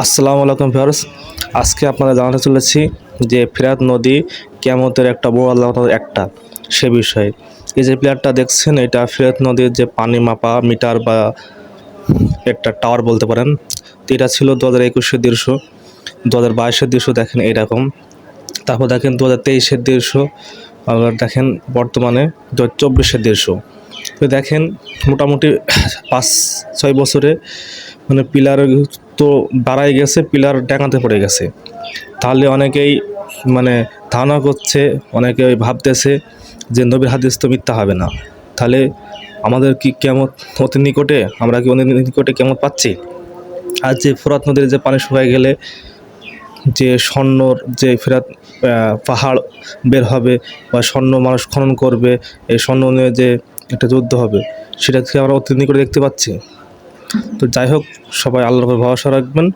আসসালামু আলাইকুম ভিউয়ার্স। আজকে আপনারা জানাতে চলেছি যে ফেরাত নদী কেমতের একটা বড় আল্লাহ একটা, সে বিষয়ে। এই যে প্লেয়ারটা দেখছেন, এটা ফেরাত নদীর যে পানি মাপা, মিটার বা একটা টাওয়ার বলতে পারেন, তো এটা ছিল দু হাজার একুশের দৃশ্য। দু হাজার বাইশের দৃশ্য দেখেন এইরকম। তারপর দেখেন দু হাজার তেইশের দৃশ্য, আবার দেখেন বর্তমানে দু হাজার চব্বিশের দৃশ্য। তো দেখেন মোটামুটি পাঁচ ছয় বছরে মানে পিলার তো বাড়াই গেছে, পিলার ডাঙাতে পড়ে গেছে। তাহলে অনেকেই মানে ধারণা করছে অনেকে ভাবতেছে যে নবীর হাদিস তো মিথ্যা হবে না। তাহলে আমাদের কি কেমন অতি নিকটে, আমরা কি অতি নিকটে কেমন পাচ্ছি? আর যে ফোরাত নদীর যে পানি শুকায় গেলে যে স্বর্ণর যে ফেরাত পাহাড় বের হবে বা স্বর্ণ মানুষ খনন করবে, এই স্বর্ণ নিয়ে যে একটা যুদ্ধ হবে, সেটা কি আমরা অতি নিকটে দেখতে পাচ্ছি? তো যাই হোক সবাই আল্লাহর উপর ভরসা রাখবেন।